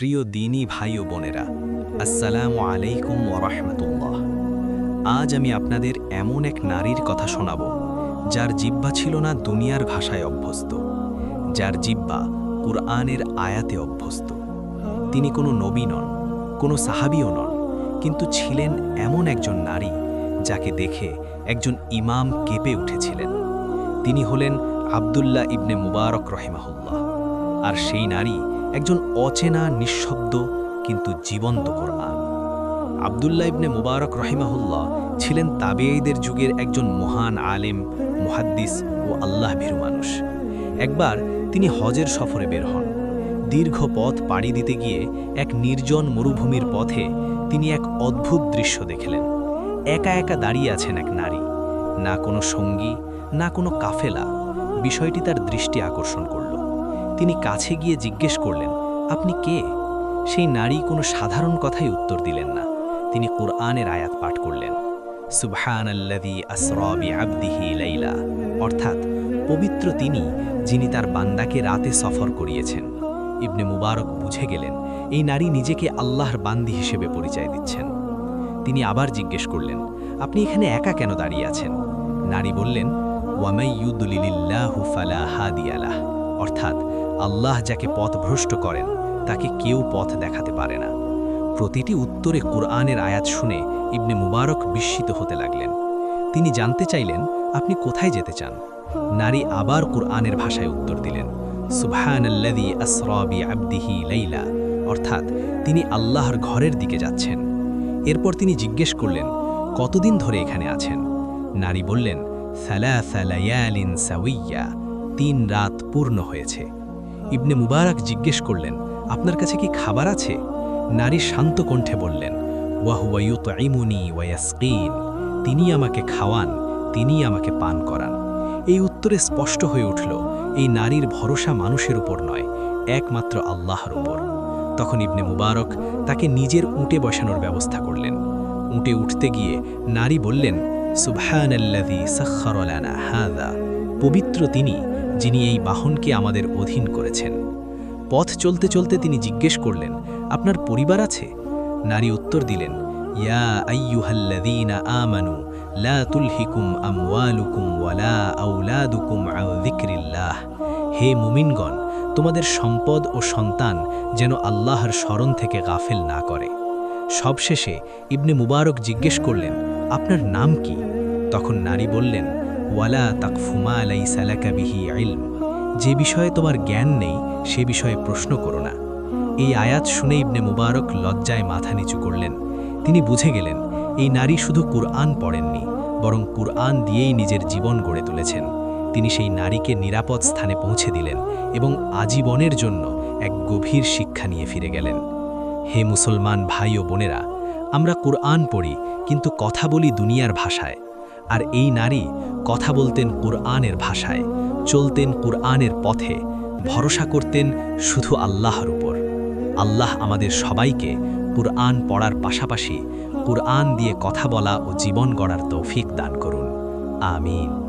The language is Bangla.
প্রিয় দিনী ভাই ও বোনেরা, আসসালামু আলাইকুম ওরহমতুল্লাহ আজ আমি আপনাদের এমন এক নারীর কথা শোনাব, যার জিব্বা ছিল না দুনিয়ার ভাষায় অভ্যস্ত, যার জিব্বা কুরআনের আয়াতে অভ্যস্ত। তিনি কোনো নবী নন, কোনো সাহাবিও নন, কিন্তু ছিলেন এমন একজন নারী যাকে দেখে একজন ইমাম কেঁপে উঠেছিলেন। তিনি হলেন আবদুল্লাহ ইবনে মুবারক রহিমাহুল্লাহ। আর সেই নারী একজন অচেনা, নিঃশব্দ, কিন্তু জীবন্ত কোরআন আবদুল্লাহ ইবনে মুবারক রহিমাহুল্লাহ ছিলেন তাবেঈদের যুগের একজন মহান আলেম, মুহাদ্দিস ও আল্লাহ ভীরু মানুষ। একবার তিনি হজের সফরে বের হন। দীর্ঘ পথ পাড়ি দিতে গিয়ে এক নির্জন মরুভূমির পথে তিনি এক অদ্ভুত দৃশ্য দেখলেন। একা একা দাঁড়িয়ে আছেন এক নারী। না কোনো সঙ্গী, না কোনো কাফেলা। বিষয়টি তার দৃষ্টি আকর্ষণ করল। তিনি কাছে গিয়ে জিজ্ঞেস করলেন, আপনি কে? সেই নারী কোনো সাধারণ কথাই উত্তর দিলেন না। তিনি কোরআনের আয়াত পাঠ করলেন, সুবহানাল্লাযী লাইলা। অর্থাৎ পবিত্র তিনি, যিনি তার বান্দাকে রাতে সফর করিয়েছেন। ইবনে মুবারক বুঝে গেলেন, এই নারী নিজেকে আল্লাহর বান্দি হিসেবে পরিচয় দিচ্ছেন। তিনি আবার জিজ্ঞেস করলেন, আপনি এখানে একা কেন দাঁড়িয়ে আছেন? নারী বললেন ওয়ামাইয়ুদুলিল্লাহু ফালা হাদিয়ালাহ অর্থাৎ আল্লাহ যাকে পথভ্রষ্ট করেন, তাকে কেউ পথ দেখাতে পারে না। প্রতিটি উত্তরে কোরআনের আয়াত শুনে ইবনে মুবারক বিস্মিত হতে লাগলেন। তিনি জানতে চাইলেন, আপনি কোথায় যেতে চান? নারী আবার কুরআনের ভাষায় উত্তর দিলেন, সুবহানাল্লাযী লাইলা। অর্থাৎ তিনি আল্লাহর ঘরের দিকে যাচ্ছেন। এরপর তিনি জিজ্ঞেস করলেন, কতদিন ধরে এখানে আছেন? নারী বললেন, সালাসা লায়ালিন সাউইয়া তিন রাত পূর্ণ হয়েছে। ইবনে মুবারক জিজ্ঞেস করলেন, আপনার কাছে কি খাবার আছে? নারী শান্ত কণ্ঠে বললেন ওয়াহুয়ায়ুতইমুনি ওয়ায়াসকিন তিনি আমাকে খাওয়ান, তিনি আমাকে পান করান। এই উত্তরে স্পষ্ট হয়ে উঠল, এই নারীর ভরসা মানুষের উপর নয়, একমাত্র আল্লাহর উপর। তখন ইবনে মুবারক তাকে নিজের উঁটে বসানোর ব্যবস্থা করলেন। উঁটে উঠতে গিয়ে নারী বললেন, সুবহানাল্লাযী সাখখারালানা হাযা। পবিত্র তিনি যিনি এই বাহনকে আমাদের অধীন করেছেন। পথ চলতে চলতে তিনি জিজ্ঞেস করলেন, আপনার পরিবার আছে? নারী উত্তর দিলেন, ইয়া আমানু, লা হে মুমিনগণ, তোমাদের সম্পদ ও সন্তান যেন আল্লাহর স্মরণ থেকে গাফেল না করে। সবশেষে ইবনে মুবারক জিজ্ঞেস করলেন, আপনার নাম কি? তখন নারী বললেন ওয়ালা তাকফুমা আলাই সালাকা বিহি ইলম। যে বিষয়ে তোমার জ্ঞান নেই, সে বিষয়ে প্রশ্ন করো না। এই আয়াত শুনে ইবনে মুবারক লজ্জায় মাথা নিচু করলেন। তিনি বুঝে গেলেন, এই নারী শুধু কুরআন পড়েননি, বরং কুরআন দিয়েই নিজের জীবন গড়ে তুলেছেন। তিনি সেই নারীকে নিরাপদ স্থানে পৌঁছে দিলেন এবং আজীবনের জন্য এক গভীর শিক্ষা নিয়ে ফিরে গেলেন। হে মুসলমান ভাই ও বোনেরা, আমরা কুরআন পড়ি, কিন্তু কথা বলি দুনিয়ার ভাষায়। আর এই নারী কথা বলতেন কুরআনের ভাষায়, চলতেন কুরআনের পথে, ভরসা করতেন শুধু আল্লাহর উপর। আল্লাহ আমাদের সবাইকে কুরআন পড়ার পাশাপাশি কুরআন দিয়ে কথা বলা ও জীবন গড়ার তৌফিক দান করুন। আমিন।